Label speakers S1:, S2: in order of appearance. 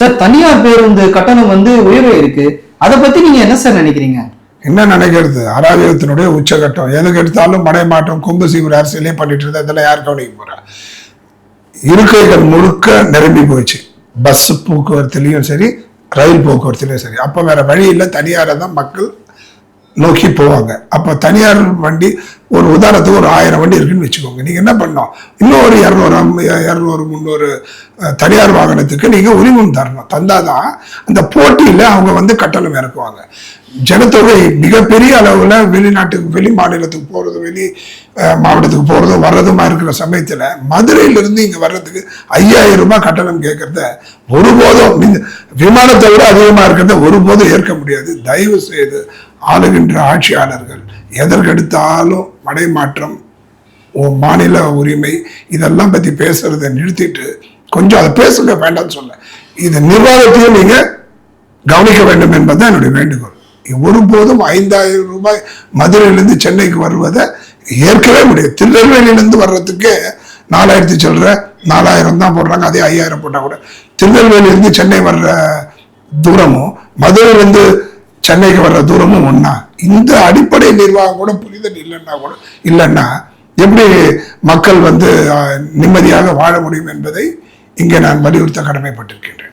S1: Sir தனியார் பேருந்து கட்டணம் வந்து உயர்வு இருக்கு. அதை பத்தி நீங்க என்ன சார் நினைக்கிறீங்க?
S2: என்ன நினைக்கிறது? அராஜகத்தினுடைய உச்சகட்டம். எதுக்கு எடுத்தாலும் மடை மாற்றம் கொம்பு சீவிர அரசியலே பண்ணிட்டு இருந்தா இதெல்லாம் யார் கவனிக்க போறா? இருக்கைகள் முழுக்க நிரம்பி போச்சு. பஸ் போக்குவரத்துலயும் சரி ரயில் போக்குவரத்துலயும் சரி. அப்ப வேற வழி இல்லை. தனியாரை தான் மக்கள் நோக்கி போவாங்க. அப்போ தனியார் வண்டி ஒரு உதாரணத்துக்கு ஒரு ஆயிரம் வண்டி இருக்குன்னு வச்சுக்கோங்க. நீங்கள் என்ன பண்ணோம் இன்னும் ஒரு இரநூறு இரநூறு முந்நூறு தனியார் வாகனத்துக்கு நீங்கள் உரிமம் தரணும். தந்தாதான் அந்த போட்டியில் அவங்க வந்து கட்டணம் இறக்குவாங்க. ஜனத்தொகை மிகப்பெரிய அளவில் வெளிநாட்டுக்கு வெளி மாநிலத்துக்கு போகிறது வெளி மாவட்டத்துக்கு போகிறதும் வர்றதுமா இருக்கிற சமயத்தில் மதுரையிலிருந்து இங்கே வர்றதுக்கு ஐயாயிரம் ரூபாய் கட்டணம் கேட்குறத ஒருபோதும் விமானத்தை விட அதிகமாக இருக்கிறத ஒருபோதும் ஏற்க முடியாது. தயவு செய்து ஆளுகின்ற ஆட்சியாளர்கள் எதற்கெடுத்தாலும் மடைமாற்றம் ஓ மாநில உரிமை இதெல்லாம் பற்றி பேசுறதை நிறுத்திட்டு கொஞ்சம் அதை பேசுங்க வேண்டாம்னு சொல்ல. இது நிர்வாகத்தையும் நீங்க கவனிக்க வேண்டும் என்பதுதான் என்னுடைய வேண்டுகோள். ஒருபோதும் ஐந்தாயிரம் ரூபாய் மதுரையிலிருந்து சென்னைக்கு வருவதை ஏற்கவே முடியாது திருநெல்வேலியிலிருந்து வர்றதுக்கு நாலாயிரத்தி சில்லற நாலாயிரம் தான் போடுறாங்க அதே ஐயாயிரம் போட்டால் கூட. திருநெல்வேலியிலிருந்து சென்னை வர்ற தூரமும் மதுரையிலிருந்து சென்னைக்கு வர்ற தூரமும் ஒன்றா இந்த அடிப்படை நிர்வாகம் கூட புரிதல் இல்லைன்னா கூட இல்லைன்னா எப்படி மக்கள் வந்து நிம்மதியாக வாழ முடியும் என்பதை இங்கே நான் வலியுறுத்த கடமைப்பட்டிருக்கின்றேன்.